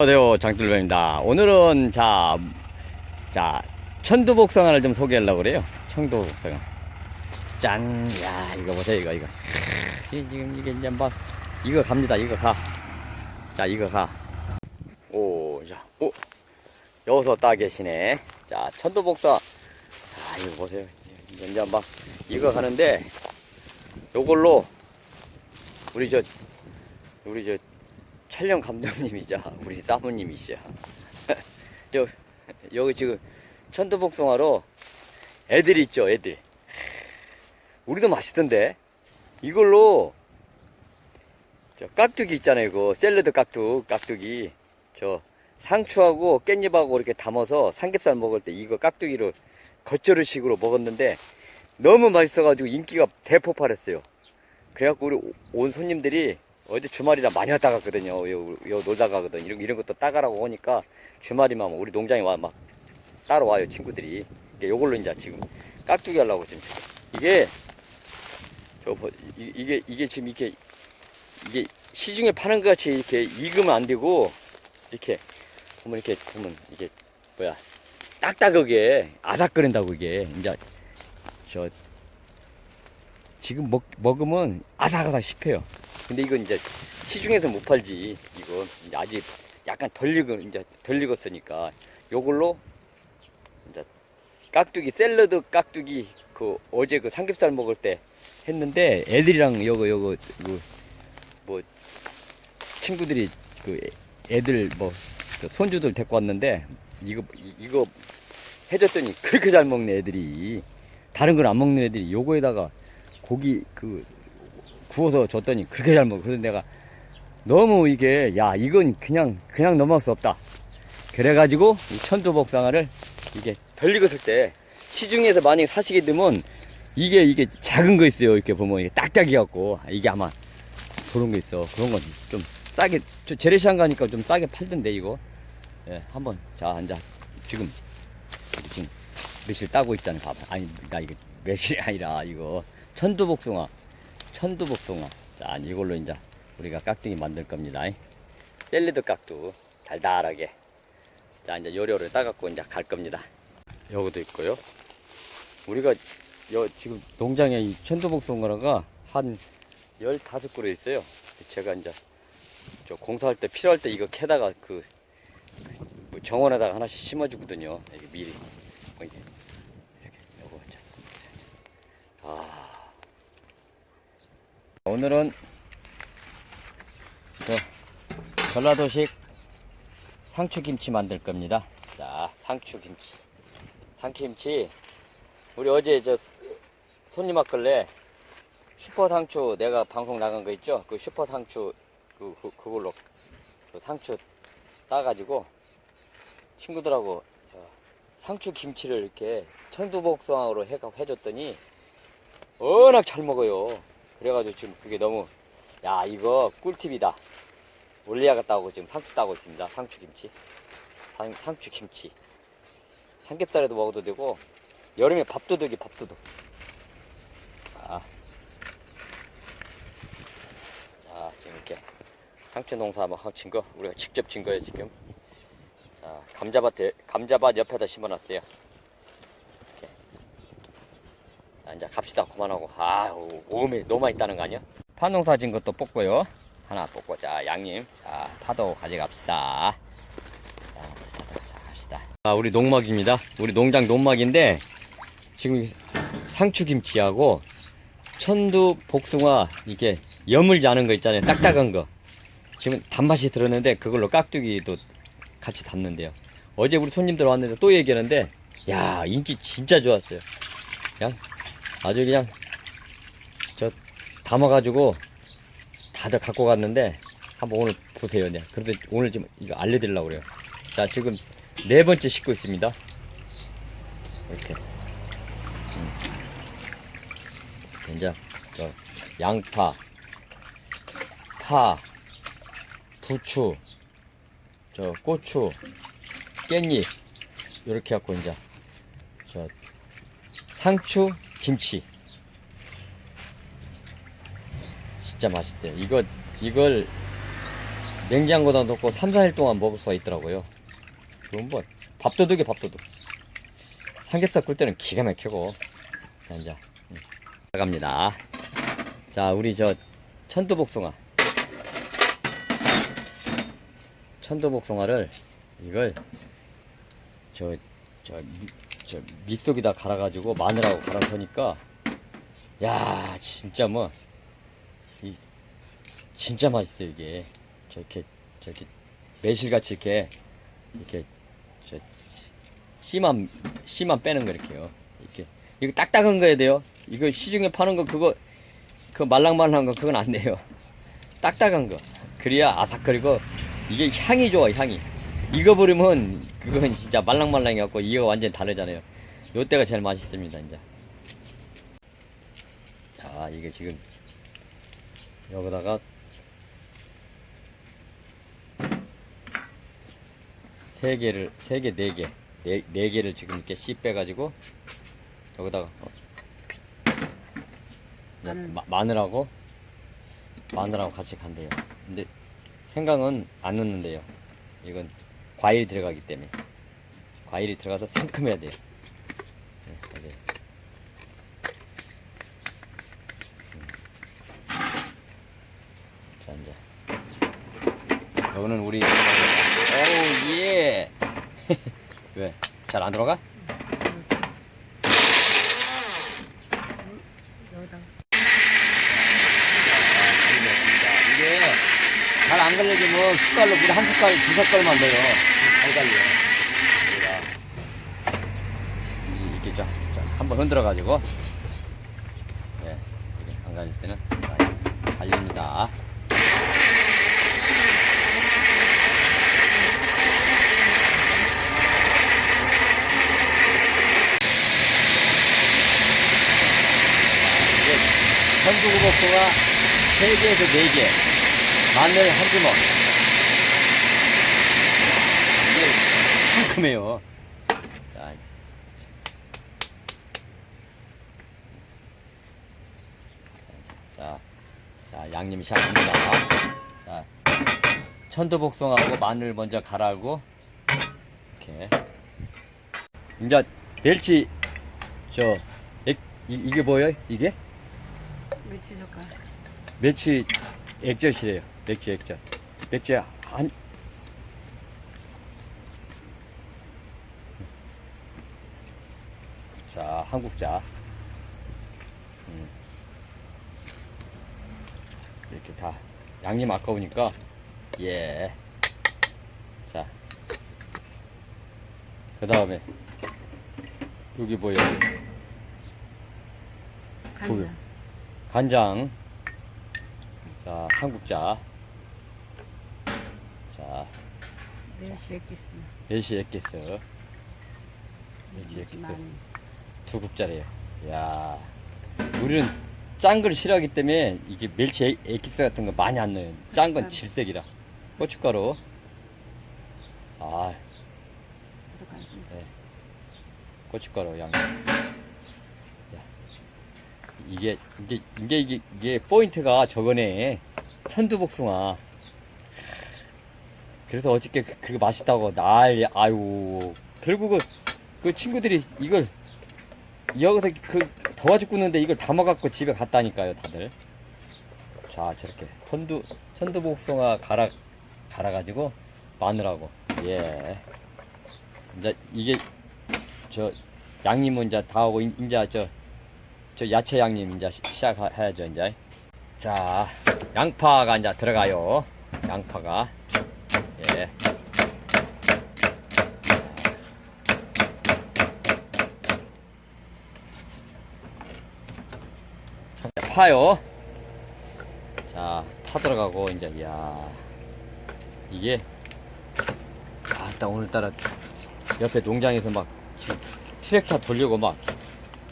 안녕하세요 장tul배입니다. 오늘은 자, 자 천두복숭아를 좀 소개하려고 그래요. 천두복숭아 짠야 이거 보세요 이거 이거. 이- 지금 이게 이제 막 이거 갑니다 이거 가자 이거 가오자 오. 여기서 따 계시네. 자 천두복숭아 자 이거 보세요. 이제 이제 막 이거 가는데 요걸로 우리 저 우리 저 촬영 감독님이자 우리 사모님이시죠. 여, 여기 지금 천도복숭아로 애들 있죠, 애들. 우리도 맛있던데. 이걸로 저 깍두기 있잖아요, 이거 샐러드 깍둑, 깍두기. 저 상추하고 깻잎하고 이렇게 담아서 삼겹살 먹을 때 이거 깍두기로 겉절이식으로 먹었는데 너무 맛있어가지고 인기가 대폭발했어요. 그래갖고 우리 온 손님들이 어제 주말이라 많이 왔다 갔거든요. 요, 요 놀다 가거든. 이런, 이런 것도 따가라고 하니까 주말이면 우리 농장에 와, 막 따로 와요, 친구들이. 요걸로 이제 지금 깍두기 하려고 지금. 이게, 저, 뭐, 이, 이게, 이게 지금 이렇게, 이게 시중에 파는 것 같이 이렇게 익으면 안 되고, 이렇게, 보면 이렇게, 보면 이게, 뭐야, 딱딱하게 아삭거린다고 이게. 이제, 저, 지금 먹, 먹으면 아삭아삭 씹혀요. 근데 이건 이제 시중에서 못 팔지. 이건 아직 약간 덜 익은 이제 덜 익었으니까 요걸로 이제 깍두기 샐러드 깍두기 그 어제 그 삼겹살 먹을 때 했는데 애들이랑 요거 요거 그뭐 친구들이 그 애들 뭐그 손주들 데리고 왔는데 이거 이- 이거 해줬더니 그렇게 잘 먹네 애들이 다른 걸 안 먹는 애들이 요거에다가 고기 그 구워서 줬더니 그렇게 잘 먹어. 그래서 내가 너무 이게 야 이건 그냥 그냥 넘어갈 수 없다. 그래가지고 이 천도복상화를 이게 덜 익었을 때 시중에서 만약에 사시게 되면 이게 이게 작은 거 있어요. 이렇게 보면 이게 딱딱이 갖고 이게 아마 그런 거 있어. 그런 건 좀 싸게 저 재래시장 가니까 좀 싸게 팔던데 이거. 예, 한번 자 앉아 지금 지금 매실 따고 있잖아. 봐봐. 아니 나 이게 매실이 아니라 이거 천두복숭아. 천두복숭아. 자, 이걸로 이제 우리가 깍두기 만들 겁니다. 샐러드 깍두. 달달하게. 자, 이제 요리를 따갖고 이제 갈 겁니다. 여기도 있고요. 우리가 여, 지금 농장에 이 천두복숭아가 한 15그루 있어요. 제가 이제 저 공사할 때 필요할 때 이거 캐다가 그, 그 정원에다가 하나씩 심어주거든요. 미리. 이렇게 이제. 아. 오늘은 저 전라도식 상추김치 만들 겁니다. 자, 상추김치. 상추김치. 우리 어제 저 손님 왔길래 슈퍼 상추 내가 방송 나간 거 있죠? 그 슈퍼 상추 그, 그 그걸로 그 상추 따가지고 친구들하고 저 상추 김치를 이렇게 천두복숭아로 해 해줬더니 워낙 잘 먹어요. 그래가지고 지금 그게 너무 야 이거 꿀팁이다. 올려야겠다고 지금 상추 따고 있습니다. 상추김치. 상, 상추김치. 삼겹살에도 먹어도 되고 여름에 밥도둑이 밥도둑. 아. 자 지금 이렇게 상추 농사 막친거 우리가 직접 친 거예요 지금. 자 감자밭에 감자밭 옆에다 심어놨어요 이렇게. 자 이제 갑시다. 그만하고. 아 오- 오음에 너무 많이 따는 거 아니야? 파농사 진 것도 뽑고요. 하나 뽑고. 자 양님. 자 파도 가져갑시다. 자, 자, 자 갑시다. 아 우리 농막입니다. 우리 농장 농막인데 지금 상추김치하고 천두 복숭아 이게 여물지 않은 거 있잖아요. 딱딱한 거. 지금 단맛이 들었는데 그걸로 깍두기도 같이 담는데요. 어제 우리 손님들 왔는데 또 얘기하는데 야 인기 진짜 좋았어요. 그냥 아주 그냥 저 담아가지고 다들 갖고 갔는데 한번 오늘 보세요. 네. 그래도 오늘 좀 이거 알려드리려고 그래요. 자 지금 네 번째 씻고 있습니다. 이렇게 음. 이제 저 양파, 파, 부추, 저 고추, 깻잎 이렇게 갖고 이제 저 상추, 김치 진짜 맛있대요. 이거 이걸 냉장고다 놓고 3, 4일 동안 먹을 수가 있더라고요. 그건 뭐, 밥도둑이 밥도둑. 삼겹살 꿀 때는 기가 막히고. 자, 이제, 음, 나갑니다. 자, 우리 저, 천두복숭아. 천두복숭아를, 이걸, 저, 저, 미, 저, 믹속에다 갈아가지고 마늘하고 갈아서니까, 야, 진짜 뭐, 이, 진짜 맛있어요, 이게. 저렇게, 저렇게, 매실같이 이렇게, 이렇게, 저, 씨만, 씨만 빼는 거 이렇게요. 이렇게. 이거 딱딱한 거 해야 돼요. 이거 시중에 파는 거 그거, 그 말랑말랑한 거 그건 안 돼요. 딱딱한 거. 그래야 아삭거리고, 이게 향이 좋아, 향이. 이거 버리면, 그건 진짜 말랑말랑해갖고, 이거 완전 다르잖아요. 요때가 제일 맛있습니다, 이제. 자, 이게 지금, 여기다가, 세 개를, 세 개, 네 개, 네, 네 개를 지금 이렇게 씨 빼가지고, 여기다가, 어, 이제 마늘. 마, 마늘하고, 마늘하고 같이 간대요. 근데, 생강은 안 넣는데요. 이건 과일이 들어가기 때문에. 과일이 들어가서 상큼해야 돼요. 네, 맞아요. 자, 이제. 여기는 우리, 오우, 예! 왜? 잘 안 들어가 이게 잘 안 걸려지면 숟갈로 물 한 숟갈, 두 숟갈만 넣어요. 잘 갈려. 이- 이렇게 좀, 좀 한번 흔들어가지고, 예, 이렇게 안 갈릴 때는 자, 갈립니다. 이게 현수구복숭아 3개에서 4개, 마늘 한 주먹. 이게 상큼해요. 자, 자, 자, 양념 시작합니다. 자, 천도복숭아하고 마늘 먼저 갈아고 이렇게. 이제 멸치, 저, 액, 이, 이게 뭐예요? 이게? 멸치 젓갈 멸치 액젓이래요. 멸치 액젓. 멸치 한 자, 한국자. 음. 이렇게 다 양념 아까우니까 예. 자. 그다음에 여기 뭐예요? 간장 간장. 자, 한국자. 자, 멸치 액기스 멸치 액기스. 멸치 액기스. 많이 두 국자래요. 야 우리는 짠 걸 싫어하기 때문에 이게 멸치 액- 액기스 같은 거 많이 안 넣어요. 짠건 고춧가루. 질색이라. 고춧가루. 아, 들어가지 고춧가루 양. 야, 이게 이게 이게 이게 이게 포인트가 저거네. 천두복숭아. 그래서 어저께 그, 그거 맛있다고 난리 아유. 결국은 그 친구들이 이걸 여기서 그 더워 죽겠는데 이걸 담아갖고 집에 갔다니까요 다들. 자 저렇게 천두 천두복숭아 갈아 갈아가지고 마늘하고 예. 이제 이게 저 양념은 이제 다 하고 인- 이제 저, 저 야채 양념 이제 시- 시작해야죠 이제. 자 양파가 이제 들어가요. 양파가 예 자, 파요. 자 파 들어가고 이제 이야 이게 아딱 오늘따라 옆에 농장에서 막 트랙터 돌리고 막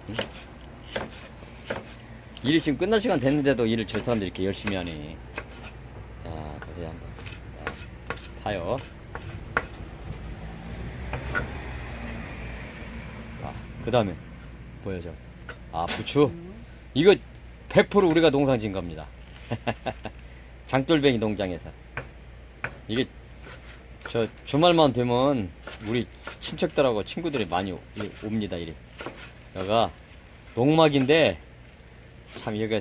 응? 일이 지금 끝날 시간 됐는데도 일을 저 사람들이 이렇게 열심히 하네 자 보세요 한번. 자, 파요. 그 다음에 보여줘. 아 부추. 음. 이거 100% 우리가 농사 지은 겁니다. 장돌뱅이 농장에서. 이게 저 주말만 되면 우리 친척들하고 친구들이 많이 오- 이- 옵니다 이리. 여가 농막인데 참 여기가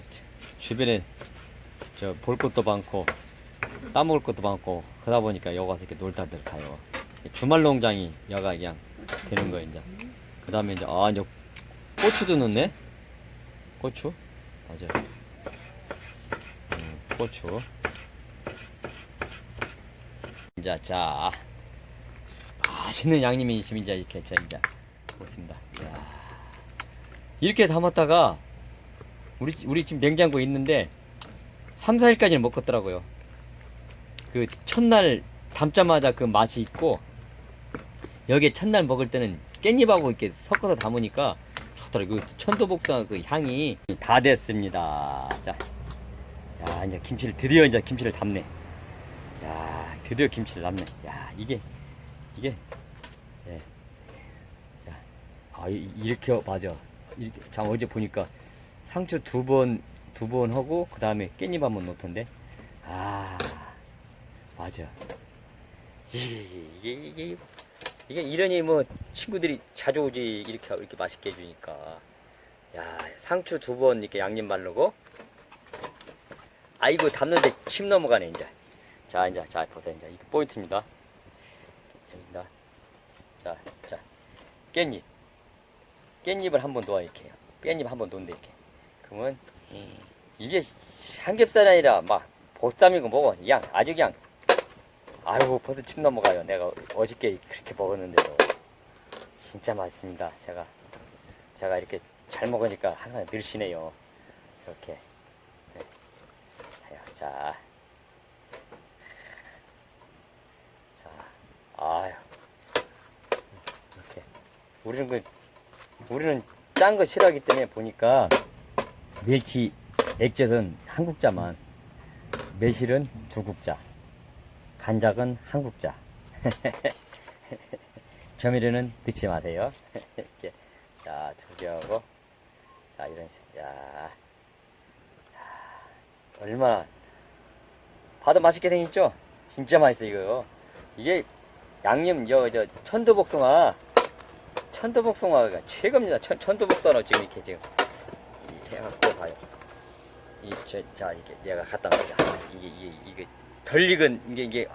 주변에 저 볼 것도 많고 따먹을 것도 많고 그러다 보니까 여기 와서 이렇게 놀다들 가요. 주말 농장이 여가 그냥 되는 거예요 이제. 그 다음에 이제 아 이제 고추도 넣네? 고추 맞아 음, 고추. 이제 자. 맛있는 양념이 지금 이제 이렇게 자 이제 먹습니다. 이야. 이렇게 담았다가 우리 우리 지금 냉장고에 있는데 3, 4일까지는 먹겠더라고요. 그 첫날 담자마자 그 맛이 있고 여기에 첫날 먹을 때는 깻잎하고 이렇게 섞어서 담으니까 좋더라고요. 그 천도복숭아 그 향이 다 됐습니다. 자, 야 이제 김치를 드디어 이제 김치를 담네. 야 드디어 김치를 담네. 야 이게 이게 예. 자, 아 이- 이렇게 맞아. 이렇게 참 어제 보니까 상추 두 번 두 번 하고 그 다음에 깻잎 한 번 넣던데. 아 맞아. 이게 이게 이게 이게 이게 이러니 뭐 친구들이 자주 오지 이렇게 이렇게 맛있게 해주니까. 야 상추 두 번 이렇게 양념 바르고. 아이고 담는데 침 넘어가네 이제. 자 이제 자 보세요 이제. 이게 포인트입니다. 여기다. 자자. 깻잎. 깻잎을 한번 넣어 이렇게. 깻잎 한번 넣는데 이렇게. 그러면 이게 삼겹살이 아니라 막 보쌈이고 뭐고 양 아주 그냥 아이고 벌써 침 넘어가요. 내가 어저께 그렇게 먹었는데도 진짜 맛있습니다. 제가 제가 이렇게 잘 먹으니까 항상 늘시네요. 이렇게 네. 자, 자, 아유 이렇게 우리는 그 우리는 짠 거 싫어하기 때문에 보니까 멸치 액젓은 한국자만 매실은 두국자. 간장은 한국자. 조미료는 넣지 마세요. 이렇게. 자, 두개하고 자, 이런, 식. 야. 야, 얼마나. 봐도 맛있게 생겼죠? 진짜 맛있어, 이거요. 이게 양념, 저, 저, 천도복숭아. 천도복숭아가 최고입니다. 천, 천도복숭아 지금 이렇게 지금. 이 해갖고 봐요. 이, 저, 자, 이게 내가 갖다 놓자. 이게, 이게, 이게 덜 익은 이게 이게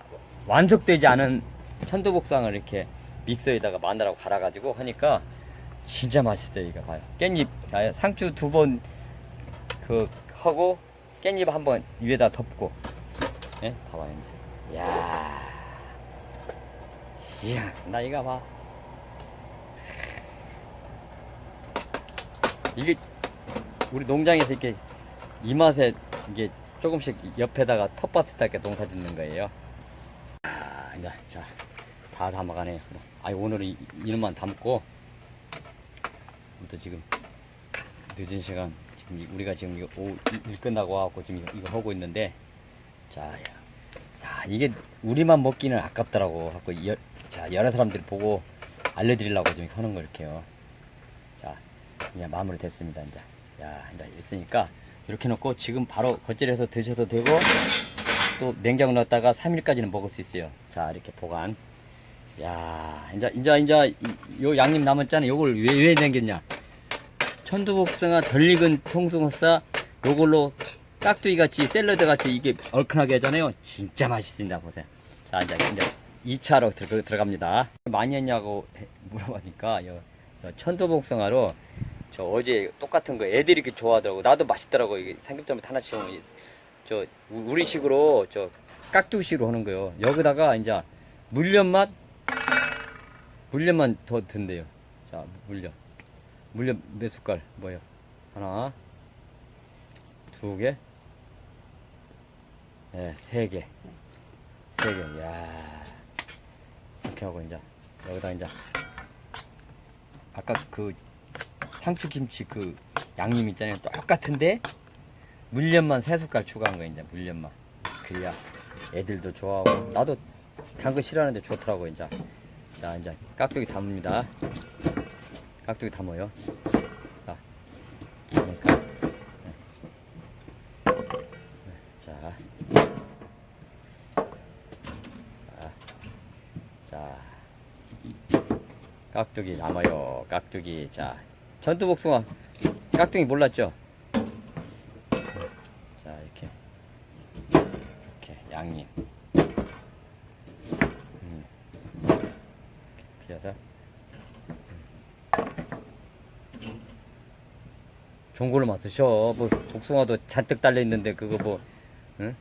완숙되지 않은 천도복상을 이렇게 믹서에다가 마늘하고 갈아가지고 하니까 진짜 맛있어요 이거 봐요. 깻잎 아, 상추 두 번 그 하고 깻잎 한 번 위에다 덮고. 예 봐봐요 이제. 이야. 이야 나 이거 봐. 이게 우리 농장에서 이렇게 이 맛에 이게 조금씩 옆에다가 텃밭에다 이렇게 농사 짓는 거예요. 아, 이제 자, 다 담아가네요. 아, 오늘은 이- 이놈만 담고 또 지금 늦은 시간 지금 이- 우리가 지금 이거 오, 일- 일 끝나고 와갖고 지금 이거, 이거 하고 있는데 자, 야, 야, 이게 우리만 먹기는 아깝더라고. 갖고 여, 자 여러 사람들 보고 알려드리려고 지금 하는 거 이렇게요. 자, 이제 마무리 됐습니다. 이제 야, 이제 있으니까. 이렇게 놓고 지금 바로 겉절해서 드셔도 되고 또 냉장고 넣었다가 3일까지는 먹을 수 있어요. 자 이렇게 보관. 야 이제 이제 이제 이- 요 양념 남았잖아. 요걸 왜 왜 남겼냐? 천두복숭아 덜 익은 통숭어싸 요걸로 깍두기 같이 샐러드 같이 이게 얼큰하게 하잖아요. 진짜 맛있습니다. 보세요. 자 이제 이제 2차로 들, 들어갑니다. 많이 했냐고 해- 물어보니까 요, 요 천두복숭아로 저 어제 똑같은 거 애들이 이렇게 좋아하더라고. 나도 맛있더라고. 이게 삼겹살에 하나씩 이- 저 우- 우리 식으로 저 깍두기식으로 하는 거요. 여기다가 이제 물엿맛 물엿만 더 든대요. 자, 물엿. 물엿 몇 숟갈? 뭐요? 하나, 두 개, 네, 세 개, 세 개. 야, 이렇게 하고 이제 여기다 이제 아까 그 상추김치 그 양념 있잖아요. 똑같은데 물엿만 세 숟갈 추가한 거 이제 물엿만. 그래야 애들도 좋아하고 나도 단 거 싫어하는데 좋더라고 이제. 자 이제 깍두기 담습니다. 깍두기 담아요. 자, 그러니까 네. 네, 자. 자, 깍두기 남아요. 깍두기. 자, 전투복숭아. 깍두기 몰랐죠? 자, 이렇게. 이렇게, 양님. 비어서. 걸로만 드셔. 뭐, 복숭아도 잔뜩 달려있는데, 그거 뭐, 응?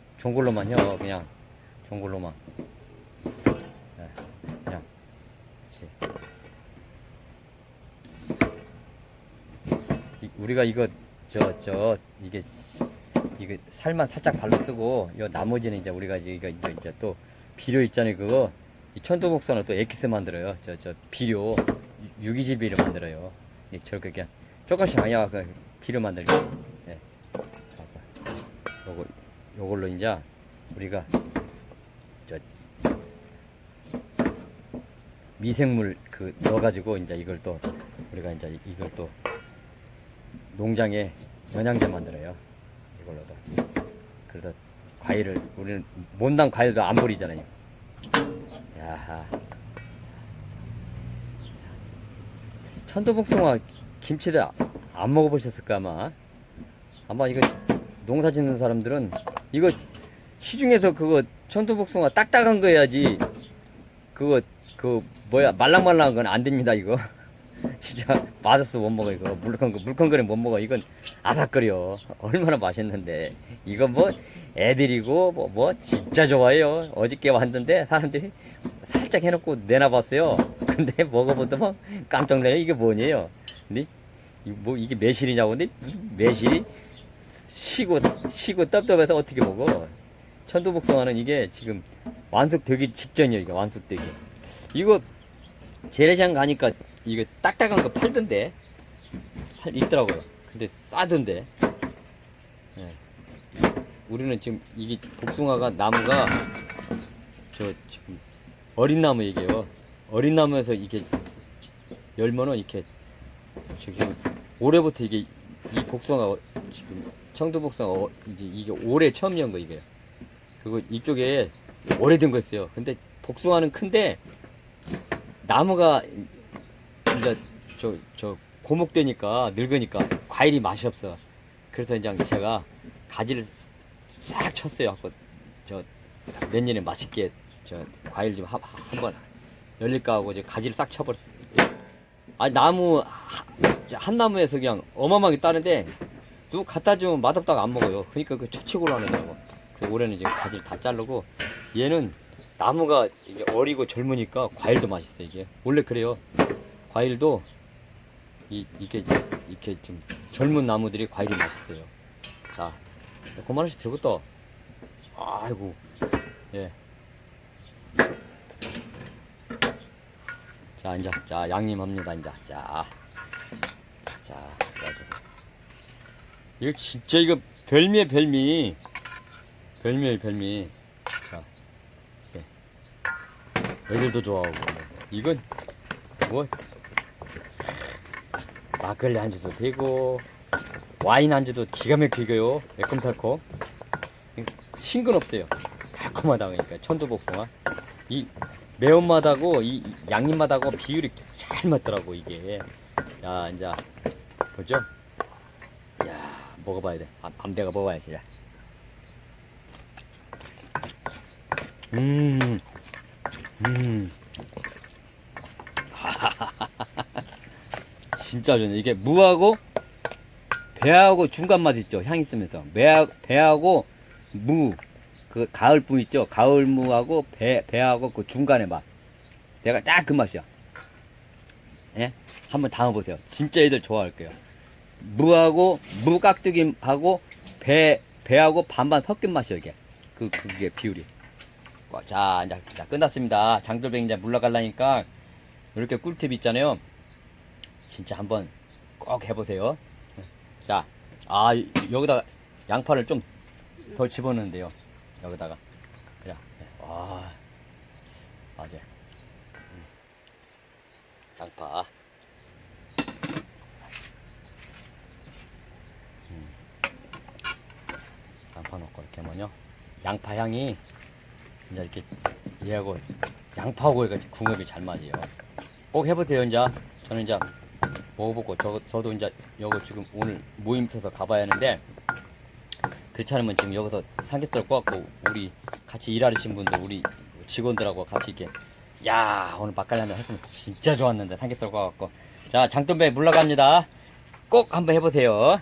혀, 그냥. 걸로만. 네, 그냥. 그렇지. 이- 우리가 이거, 저, 저, 이게, 이거 살만 살짝 발라 쓰고, 요 나머지는 이제 우리가 이거 이제, 이제 또 비료 있잖아요, 그거. 이 천도복선은 또 엑기스 만들어요. 저, 저, 비료, 유- 유기질 비료 만들어요. 이 저렇게 그냥 조금씩 아니야, 그 비료 만들기. 예. 자, 요거, 요걸로 이제 우리가 저 미생물 그 넣어가지고 이제 이걸 또 우리가 이제 이- 이걸 또 농장에 영양제 만들어요. 이걸로도. 그래서 과일을 우리는 못난 과일도 안 버리잖아요. 야하. 천도복숭아 김치를 안 먹어보셨을까 아마. 아마 이거 농사 짓는 사람들은 이거 시중에서 그거 천도복숭아 딱딱한 거 해야지 그거 그 뭐야 말랑말랑한 건 안 됩니다 이거 진짜 맛없어 못 먹어 이거. 물컹 물컹거리 못 먹어. 이건 아삭거려. 얼마나 맛있는데. 이거 뭐 애들이고 뭐, 뭐 진짜 좋아해요. 어저께 왔는데 사람들이 살짝 해놓고 내놔봤어요. 근데 먹어보더만 깜짝 놀래 이게 뭐냐요? 근데 이- 뭐 이게 매실이냐고. 근데 이 매실이 시고 시고 떡떡해서 어떻게 먹어? 천도복숭아는 이게 지금 완숙되기 직전이에요 이게 완숙되기. 이거 재래시장 가니까 이거 딱딱한 거 팔던데. 팔 있더라고요. 근데 싸던데. 예. 우리는 지금 이게 복숭아가 나무가 저 지금 어린 나무 얘기예요. 어린 나무에서 이게 열면은 이렇게 지금 올해부터 이게 이 복숭아 어- 지금 청도 복숭아 어- 이제 이게 올해 처음 연 거 이게. 그거 이쪽에 오래된 거 있어요. 근데 복숭아는 큰데 나무가 이제 저 저 고목되니까 늙으니까 과일이 맛이 없어 그래서 이제 제가 가지를 싹 쳤어요 갖고 저 내년에 맛있게 저 과일 좀 한번 열릴까 하고 이제 가지를 싹 쳐버렸어요 아 나무 하- 한 나무에서 그냥 어마어마하게 따는데 누구 갖다 주면 맛없다고 안 먹어요. 그러니까 그 처치고로 하느라고. 그 올해는 지금 가지를 다 자르고 얘는 나무가 이게 어리고 젊으니까 과일도 맛있어 이게. 원래 그래요. 과일도 이 이게 이렇게 좀 젊은 나무들이 과일이 맛있어요. 자, 그만하시 들고 또. 아이고, 예. 자, 이제 자 양념합니다 이제 자, 자, 자, 이거 진짜 이거 별미의 별미. 별미의 별미. 자. 네. 애들도 좋아하고. 이건 뭐 막걸리 안주도 되고 와인 안주도 기가 막히고요. 매콤달콤. 싱근 없어요. 달콤하다 그러니까 천도복숭아. 이 매운맛하고 이이 양념맛하고 비율이 잘 맞더라고 이게. 야 이제 보죠. 야 먹어봐야 돼. 아, 밤대가 먹어야지. 야. 음, 음. 진짜 좋네. 이게 무하고 배하고 중간 맛 있죠. 향 있으면서 배 배하고 무 그 가을 무 있죠. 가을 무하고 배 배하고 그 중간의 맛. 내가 딱 그 맛이야. 예? 한번 담아보세요. 진짜 애들 좋아할 거예요. 무하고 무 깍두기하고 배 배하고 반반 섞인 맛이야 이게. 그 그게 비율이. 와, 자 이제 자, 끝났습니다. 장돌뱅이 이제 물러갈라니까 이렇게 꿀팁 있잖아요. 진짜 한번 꼭 해보세요. 자, 아 이- 여기다가 양파를 좀 더 집어넣는데요. 여기다가 네. 와 맞아. 음. 양파. 음. 양파 넣고 이렇게 하면요. 양파 향이 이제 이렇게 얘하고 양파하고 이거 궁합이 잘 맞아요. 꼭 해보세요, 이제. 저는 이제 먹어보고, 저, 저도 이제 요거 지금 오늘 모임 있어서 가봐야 하는데, 그렇지 않으면 지금 여기서 삼겹살 구웠고, 우리 같이 일하시는 분들, 우리 직원들하고 같이 이렇게, 야 오늘 맛깔나 한번 했으면 진짜 좋았는데, 삼겹살 구워갖고. 자, 장돈배 물러갑니다. 꼭 한번 해보세요.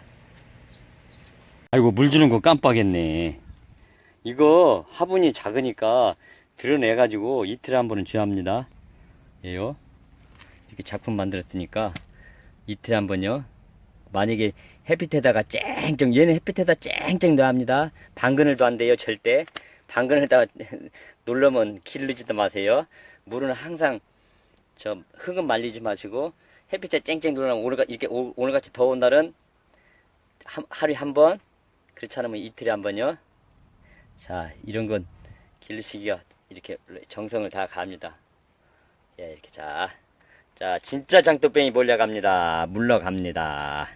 아이고, 물 주는 거 깜빡했네. 이거 화분이 작으니까 드러내 가지고 이틀에 한 번은 줘야 합니다. 예요. 이렇게 작품 만들었으니까 이틀에 한 번요. 만약에 햇빛에다가 쨍쨍 얘는 햇빛에다 쨍쨍 넣어야 합니다. 방근을도 안 돼요 절대. 방근을다 놀려면 기르지도 마세요. 물은 항상 저 흙은 말리지 마시고 햇빛에 쨍쨍 놀려면 오늘 이렇게 오- 오늘같이 더운 날은 한, 하루에 한 번. 그렇지 않으면 이틀에 한 번요. 자, 이런 건 길르시기가 이렇게 정성을 다 갑니다. 예, 이렇게 자. 자, 진짜 장독뱅이 몰려갑니다. 물러갑니다.